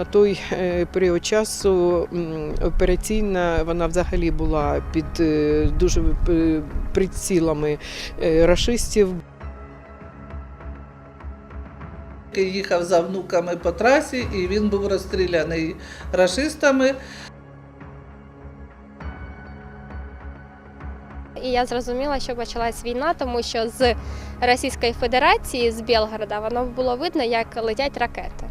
на той е, період часу операційна вона взагалі була під е, дуже е, прицілами рашистів. Їхав за внуками по трасі, і він був розстріляний рашистами. І я зрозуміла, що почалась війна, тому що з Російської Федерації, з Білгорода, воно було видно, як летять ракети.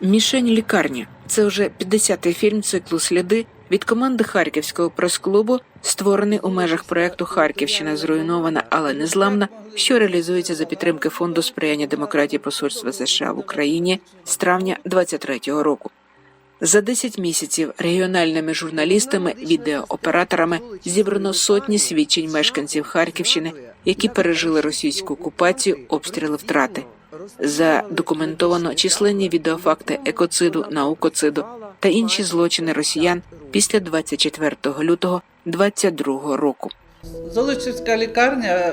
Мішень лікарні це вже 50-й фільм циклу Сліди від команди Харківського прес-клубу, створений у межах проекту Харківщина зруйнована, але незламна, що реалізується за підтримки фонду сприяння демократії Посольства США в Україні з травня 23-го року. За 10 місяців регіональними журналістами, відеооператорами зібрано сотні свідчень мешканців Харківщини, які пережили російську окупацію, обстріли втрати. Задокументовано численні відеофакти екоциду, наукоциду та інші злочини росіян після 24 лютого 22 року. Золочівська лікарня,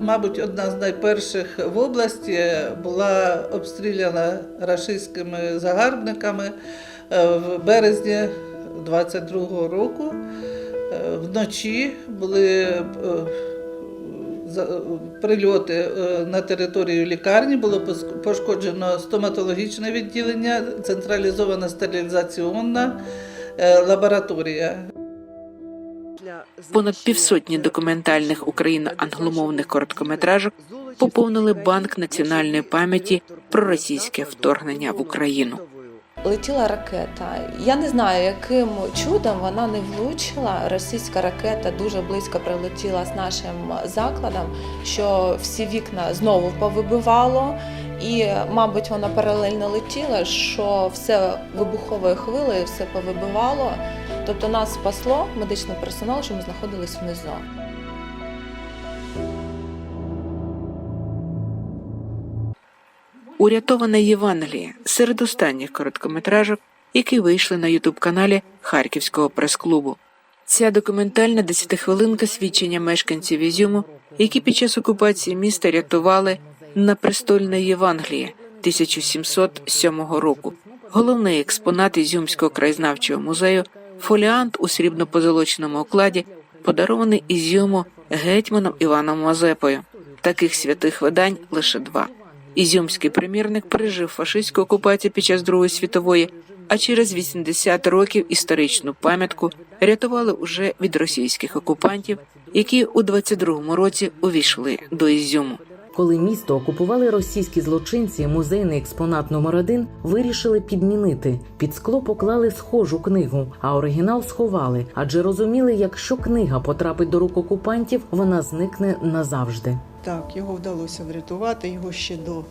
мабуть, одна з найперших в області, була обстріляна рашистськими загарбниками е, в березні 22-го року. Е, Вночі були е, прильоти е, на територію лікарні, було пошкоджено стоматологічне відділення, централізована стерилізаційна е, лабораторія. Понад півсотні документальних україно-англомовних короткометражок поповнили банк національної пам'яті про російське вторгнення в Україну. Летіла ракета. Я не знаю, яким чудом вона не влучила. Російська ракета дуже близько прилетіла з нашим закладом, що всі вікна знову повибивало, і, мабуть, вона паралельно летіла, що все вибуховою хвилею все повибивало. Тобто нас спасло медичний персонал, що ми знаходились внизу. Урятована Євангеліє серед останніх короткометражок, які вийшли на ютуб-каналі Харківського прес-клубу. Ця документальна десятихвилинка свідчення мешканців Ізюму, які під час окупації міста рятували на престольне Євангеліє 1707 року. Головний експонат Ізюмського краєзнавчого музею, фоліант у срібно-позолоченому окладі, подарований Ізюму гетьманом Іваном Мазепою. Таких святих видань лише два. Ізюмський примірник пережив фашистську окупацію під час Другої світової, а через 80 років історичну пам'ятку рятували уже від російських окупантів, які у 22-му році увійшли до Ізюму. Коли місто окупували російські злочинці, музейний експонат номер 1 вирішили підмінити. Під скло поклали схожу книгу, а оригінал сховали, адже розуміли, якщо книга потрапить до рук окупантів, вона зникне назавжди. Так, його вдалося врятувати, його ще до,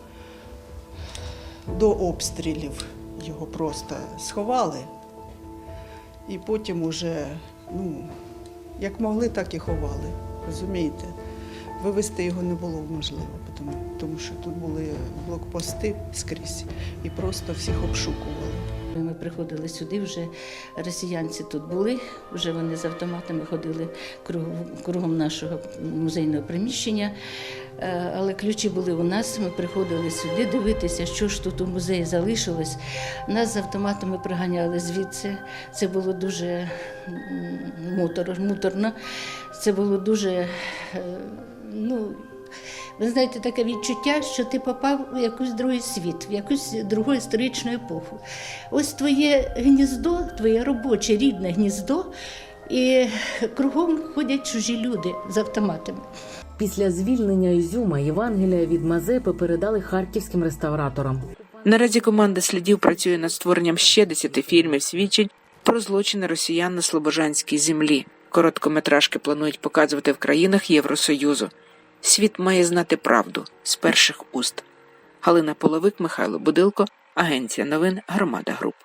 до обстрілів його просто сховали. І потім уже, ну, як могли, так і ховали. Розумієте? Вивезти його не було можливо, тому, що тут були блокпости скрізь і просто всіх обшукували. Ми приходили сюди, вже росіянці тут були, вже вони з автоматами ходили кругом, нашого музейного приміщення. Е, Але ключі були у нас. Ми приходили сюди дивитися, що ж тут у музеї залишилось. Нас з автоматами приганяли звідси. Це було дуже муторно. Це було дуже. е, Ну, ви знаєте, таке відчуття, що ти попав у якийсь другий світ, в якусь другу історичну епоху. Ось твоє гніздо, твоє робоче рідне гніздо, і кругом ходять чужі люди з автоматами. Після звільнення Ізюма Євангелія від Мазепи передали харківським реставраторам. Наразі команда слідів працює над створенням ще 10 фільмів свідчень про злочини росіян на Слобожанській землі. Короткометражки планують показувати в країнах Євросоюзу. Світ має знати правду з перших уст. Галина Половик, Михайло Будилко, Агенція новин Громада Груп.